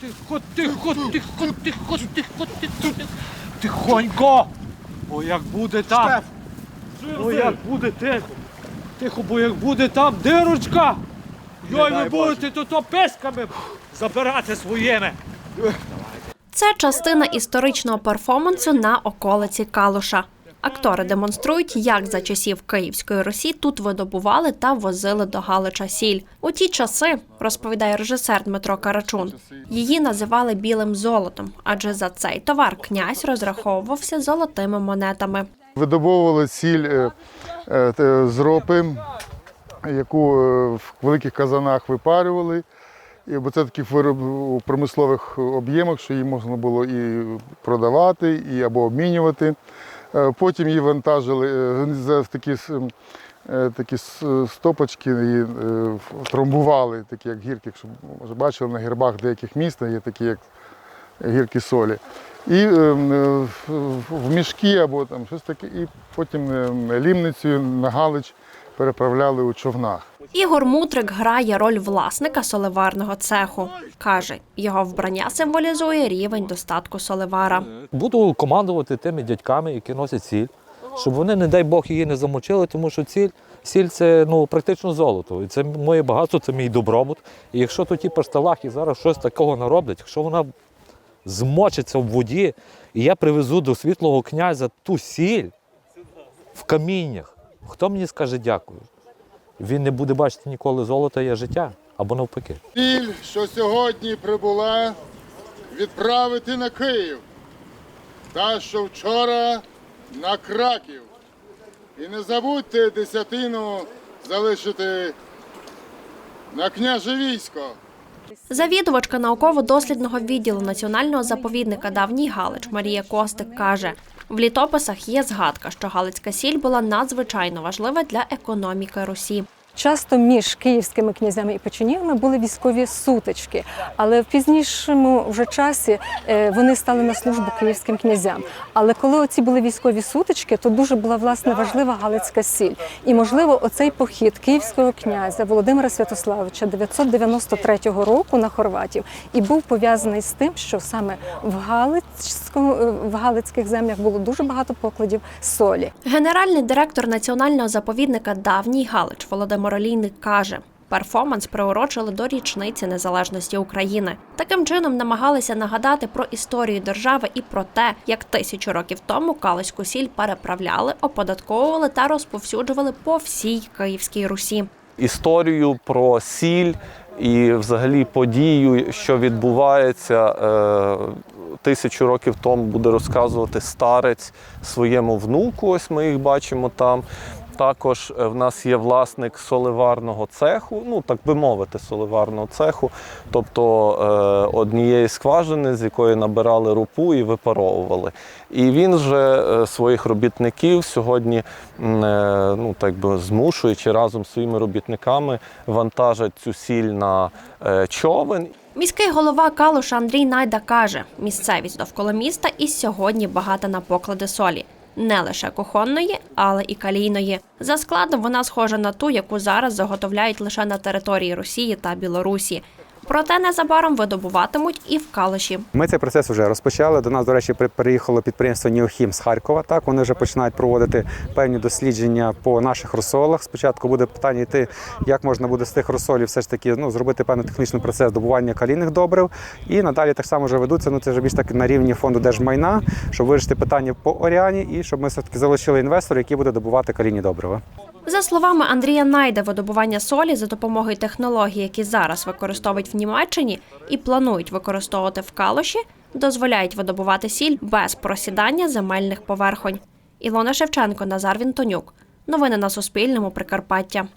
Тихо, тихо, тихо, тихо, тихо, тихо, тихо. Тихонько. Бо як буде там. Бо як буде тихо. Тихо, бо як буде там дирочка. Йой, ви будете то то песками забирати своїми. Це частина історичного перформансу на околиці Калуша. Актори демонструють, як за часів Київської Русі тут видобували та возили до Галича сіль. У ті часи, розповідає режисер Дмитро Карачун, її називали білим золотом, адже за цей товар князь розраховувався золотими монетами. Видобовували сіль е, е, з ропи, яку е, в великих казанах випарювали. Бо це такі вироб у промислових об'ємах, що її можна було і продавати, і або обмінювати. Е, Потім її вантажили е, за такі, е, такі стопочки, і е, тромбували, такі як гірки, якщо може бачили на гербах деяких міст, є такі як гірки солі. І е, в- в мішки або там щось таке, і потім е, лімницею на Галич переправляли у човнах. Ігор Мутрик грає роль власника соливарного цеху. Каже, його вбрання символізує рівень достатку соливара. Буду командувати тими дядьками, які носять сіль, щоб вони, не дай Бог, її не замочили, тому що сіль, сіль це ну, практично золото. І це моє багатство, це мій добробут. І якщо то ті пашталахи зараз щось такого нароблять, якщо вона змочиться в воді, і я привезу до світлого князя ту сіль в каміннях, хто мені скаже дякую? Він не буде бачити ніколи золота є життя або навпаки. Сіль, що сьогодні прибула, відправити на Київ, та що вчора на Краків. І не забудьте десятину залишити на княже військо. Завідувачка науково-дослідного відділу національного заповідника Давній Галич Марія Костик каже: в літописах є згадка, що Галицька сіль була надзвичайно важлива для економіки Русі. Часто між київськими князями і печенігами були військові сутички, але в пізнішому вже часі е, вони стали на службу київським князям. Але коли оці були військові сутички, то дуже була власне важлива Галицька сіль. І можливо, оцей похід київського князя Володимира Святославича 993 року на хорватів і був пов'язаний з тим, що саме в Галицькому е, в Галицьких землях було дуже багато покладів солі. Генеральний директор національного заповідника Давній Галич Володимир Олійник каже. Перформанс приурочили до річниці незалежності України. Таким чином намагалися нагадати про історію держави і про те, як тисячу років тому калиську сіль переправляли, оподатковували та розповсюджували по всій Київській Русі. історію про сіль і взагалі подію, що відбувається е, тисячу років тому, буде розказувати старець своєму внуку. Ось ми їх бачимо там. Також е, в нас є власник соливарного цеху, ну так би мовити, соливарного цеху, тобто е, однієї скважини, з якої набирали рупу і випаровували. І він вже е, своїх робітників сьогодні ну, так би змушуючи разом з своїми робітниками вантажать цю сіль на човен Міський голова Калуша Андрій Найда каже: місцевість довкола міста і сьогодні багата на поклади солі. Не лише кухонної, але і калійної. За складом вона схожа на ту, яку зараз заготовляють лише на території Росії та Білорусі. Проте незабаром видобуватимуть і в Калуші. Ми цей процес вже розпочали. До нас, до речі, приїхало підприємство Ніохім з Харкова. Так вони вже починають проводити певні дослідження по наших розсолах. Спочатку буде питання йти, як можна буде з тих розсолів все ж таки ну, зробити певний технічний процес добування калійних добрив. І надалі так само вже ведуться. Ну це вже більш так на рівні фонду держмайна, щоб вирішити питання по Оріані і щоб ми все таки залучили інвестора, який буде добувати калійні добрива. За словами Андрія Найда, видобування солі за допомогою технологій, які зараз використовують в Німеччині і планують використовувати в калоші, дозволяють видобувати сіль без просідання земельних поверхонь. Ілона Шевченко, Назар Вінтонюк. Новини на Суспільному. Прикарпаття.